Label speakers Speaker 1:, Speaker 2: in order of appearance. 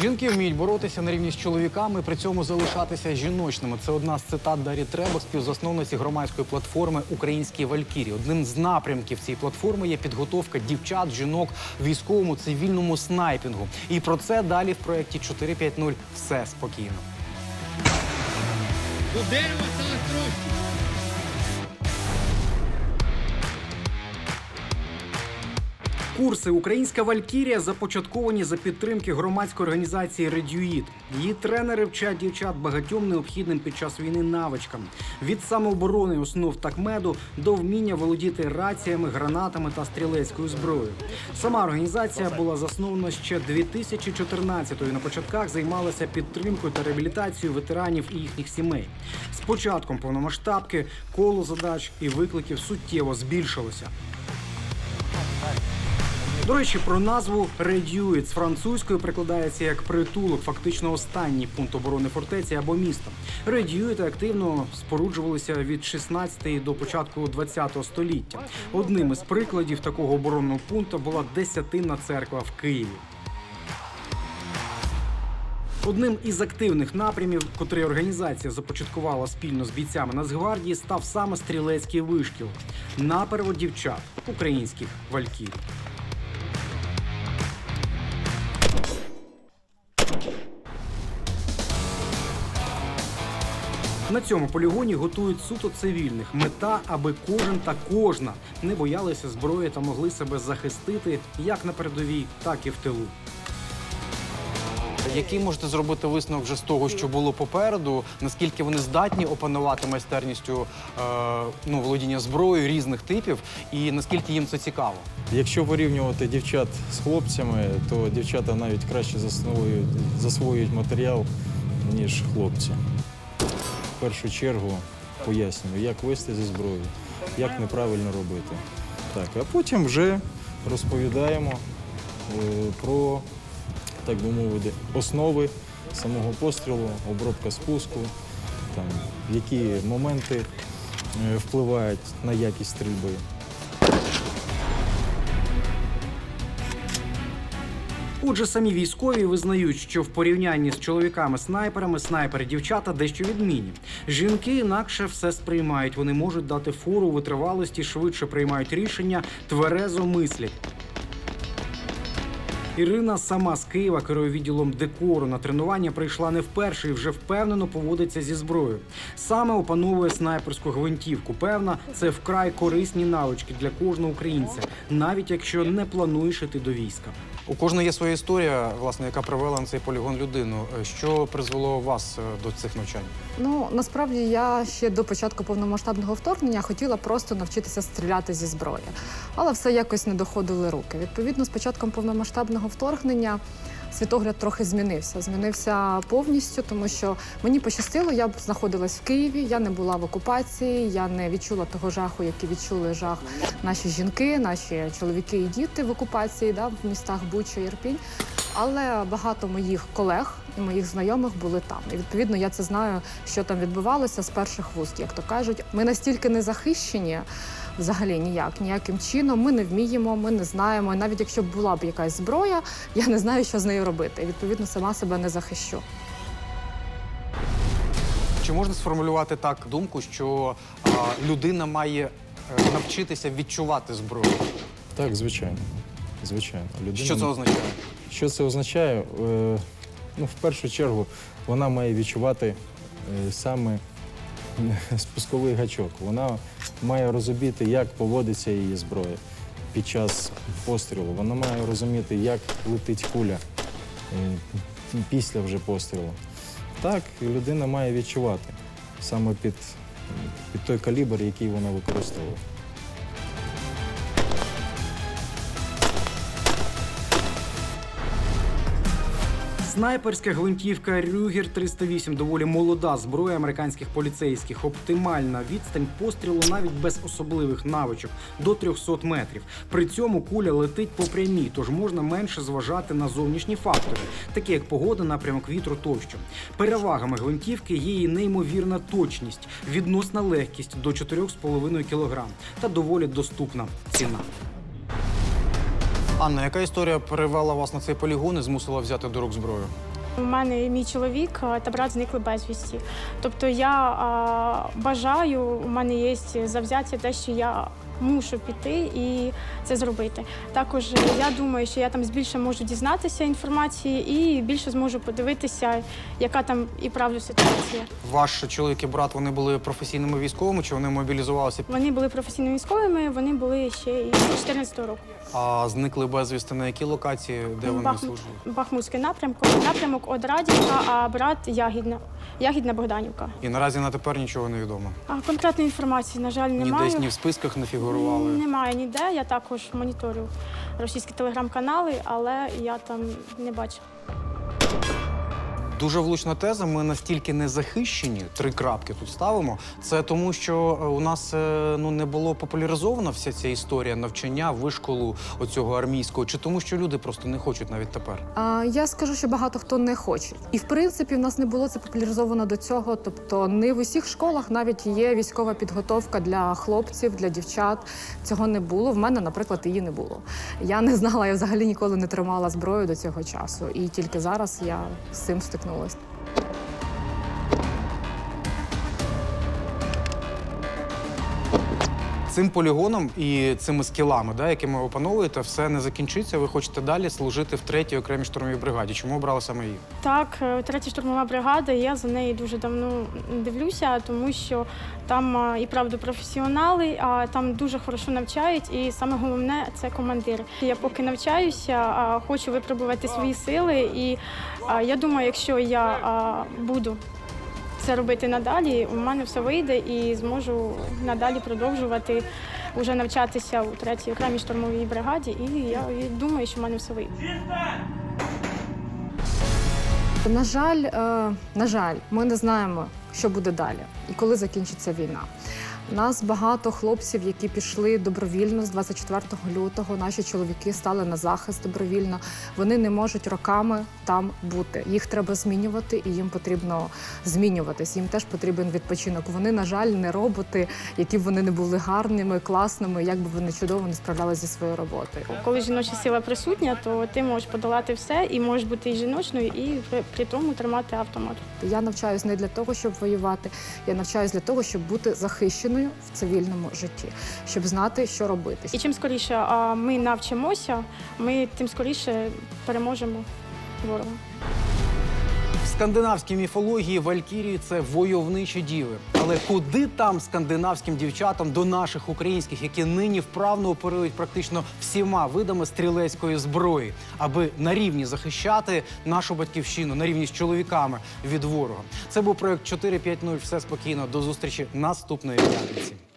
Speaker 1: Жінки вміють боротися на рівні з чоловіками, при цьому залишатися жіночними. Це одна з цитат Дарі Требок, співзасновниці громадської платформи Українські Валькірі. Одним з напрямків цієї платформи є підготовка дівчат, жінок військовому цивільному снайпінгу. І про це далі в проєкті 450 все спокійно.
Speaker 2: До дерева сталося трошки.
Speaker 1: Курси Українська Валькірія започатковані за підтримки громадської організації Редюїд. Її тренери вчать дівчат багатьом необхідним під час війни навичкам від самооборони основ такмеду до вміння володіти раціями, гранатами та стрілецькою зброєю. Сама організація була заснована ще 2014-го і на початках займалася підтримкою та реабілітацією ветеранів і їхніх сімей. З початком повномасштабки коло задач і викликів суттєво збільшилося. До речі, про назву Редюїт з французької прикладається як притулок, фактично останній пункт оборони фортеці або міста. Редюїти активно споруджувалися від 16 до початку 20 століття. Одним із прикладів такого оборонного пункту була десятинна церква в Києві. Одним із активних напрямів, котрий організація започаткувала спільно з бійцями Нацгвардії, став саме стрілецький вишкіл на перевод дівчат українських вальків. На цьому полігоні готують суто цивільних. Мета, аби кожен та кожна не боялися зброї та могли себе захистити як на передовій, так і в тилу. Який можете зробити висновок вже з того, що було попереду? Наскільки вони здатні опанувати майстерністю е, ну, володіння зброєю різних типів, і наскільки їм це цікаво?
Speaker 3: Якщо порівнювати дівчат з хлопцями, то дівчата навіть краще засвоюють, засвоюють матеріал, ніж хлопці. В першу чергу пояснюю, як вести зі зброї, як неправильно робити. Так, а потім вже розповідаємо е, про, так би мовити, основи самого пострілу, обробка спуску, там, які моменти е, впливають на якість стрільби.
Speaker 1: Отже, самі військові визнають, що в порівнянні з чоловіками-снайперами снайпери дівчата дещо відмінні. Жінки інакше все сприймають. Вони можуть дати фору витривалості, швидше приймають рішення, тверезо мислять. Ірина сама з Києва керує відділом декору. На тренування прийшла не вперше і вже впевнено поводиться зі зброєю. Саме опановує снайперську гвинтівку. Певна, це вкрай корисні навички для кожного українця, навіть якщо не плануєш іти до війська. У кожної є своя історія, власне, яка привела на цей полігон людину. Що призвело вас е, до цих навчань?
Speaker 4: Ну насправді я ще до початку повномасштабного вторгнення хотіла просто навчитися стріляти зі зброї, але все якось не доходили руки. Відповідно, з початком повномасштабного вторгнення світогляд трохи змінився. Змінився повністю, тому що мені пощастило, я знаходилась в Києві, я не була в окупації, я не відчула того жаху, який відчули жах наші жінки, наші чоловіки і діти в окупації, да, в містах Буча, Ірпінь. Але багато моїх колег і моїх знайомих були там. І відповідно я це знаю, що там відбувалося з перших вуст, як то кажуть. Ми настільки не захищені. Взагалі ніяк, ніяким чином ми не вміємо, ми не знаємо. І навіть якщо б була б якась зброя, я не знаю, що з нею робити. І відповідно сама себе не захищу.
Speaker 1: Чи можна сформулювати так думку, що а, людина має е, навчитися відчувати зброю?
Speaker 3: Так, звичайно. Звичайно. Людина
Speaker 1: Що це означає?
Speaker 3: Що це означає? Е, Ну, в першу чергу, вона має відчувати е, саме спусковий гачок. Вона має розуміти, як поводиться її зброя під час пострілу. Вона має розуміти, як летить куля е, після вже пострілу. Так, людина має відчувати саме під, під той калібр, який вона використовує.
Speaker 1: Снайперська гвинтівка Рюгер 308 доволі молода зброя американських поліцейських. Оптимальна відстань пострілу навіть без особливих навичок до 300 метрів. При цьому куля летить по прямій, тож можна менше зважати на зовнішні фактори, такі як погода, напрямок вітру тощо. Перевагами гвинтівки є її неймовірна точність, відносна легкість до 4,5 кг та доволі доступна ціна. Анна, яка історія привела вас на цей полігон і змусила взяти до рук зброю?
Speaker 5: У мене і мій чоловік та брат зникли безвісті. Тобто я а, бажаю, у мене є завзяття те, що я мушу піти і це зробити. Також я думаю, що я там більше можу дізнатися інформації і більше зможу подивитися, яка там і правда ситуація.
Speaker 1: Ваш чоловік і брат вони були професійними військовими чи вони мобілізувалися?
Speaker 5: Вони були професійними військовими, вони були ще і з 2014 року.
Speaker 1: А зникли безвісти на якій локації, де вони
Speaker 5: Бахмут-
Speaker 1: служили?
Speaker 5: Бахмутський напрямок, напрямок от Радівка, а брат Ягідна. Ягідна Богданівка.
Speaker 1: І наразі на тепер нічого не відомо.
Speaker 5: А конкретної інформації, на жаль, немає.
Speaker 1: Ні десь ні в списках не фігурували.
Speaker 5: Немає ніде. Я також моніторю російські телеграм-канали, але я там не бачу.
Speaker 1: Дуже влучна теза. Ми настільки не захищені, три крапки тут ставимо. Це тому, що е, у нас е, ну не було популяризована вся ця історія навчання, вишколу оцього армійського, чи тому, що люди просто не хочуть навіть тепер.
Speaker 4: А, Я скажу, що багато хто не хоче. І в принципі в нас не було це популяризовано до цього. Тобто не в усіх школах навіть є військова підготовка для хлопців, для дівчат. Цього не було. В мене, наприклад, її не було. Я не знала, я взагалі ніколи не тримала зброю до цього часу. І тільки зараз я з цим стикнулася усміхнулась.
Speaker 1: Цим полігоном і цими скілами, да, якими ви опановуєте, все не закінчиться. Ви хочете далі служити в третій окремій штурмовій бригаді. Чому обрали саме її?
Speaker 5: Так, е, третя штурмова бригада. Я за нею дуже давно дивлюся, тому що там і правда професіонали, а там дуже хорошо навчають. І саме головне це командир. Я поки навчаюся, хочу випробувати свої сили. І я думаю, якщо я буду це робити надалі, у мене все вийде і зможу надалі продовжувати вже навчатися у третій окремій штурмовій бригаді. І я думаю, що в мене все вийде.
Speaker 4: На жаль, е, на жаль, ми не знаємо, що буде далі і коли закінчиться війна. У нас багато хлопців, які пішли добровільно з 24 лютого. Наші чоловіки стали на захист добровільно. Вони не можуть роками там бути. Їх треба змінювати, і їм потрібно змінюватись. Їм теж потрібен відпочинок. Вони, на жаль, не роботи, які б вони не були гарними, класними, як би вони чудово не справлялися зі своєю роботою.
Speaker 5: Коли жіноча сила присутня, то ти можеш подолати все і можеш бути і жіночною, і при, при тому тримати автомат.
Speaker 4: Я навчаюсь не для того, щоб воювати. Я навчаюсь для того, щоб бути захищеною в цивільному житті, щоб знати, що робити.
Speaker 5: І чим скоріше а, ми навчимося, ми тим скоріше переможемо ворога.
Speaker 1: Скандинавській міфології Валькірії це войовничі діви. Але куди там скандинавським дівчатам до наших українських, які нині вправно оперують практично всіма видами стрілецької зброї, аби на рівні захищати нашу батьківщину, на рівні з чоловіками від ворога? Це був проект 4.5.0. Все спокійно. До зустрічі наступної п'ятниці.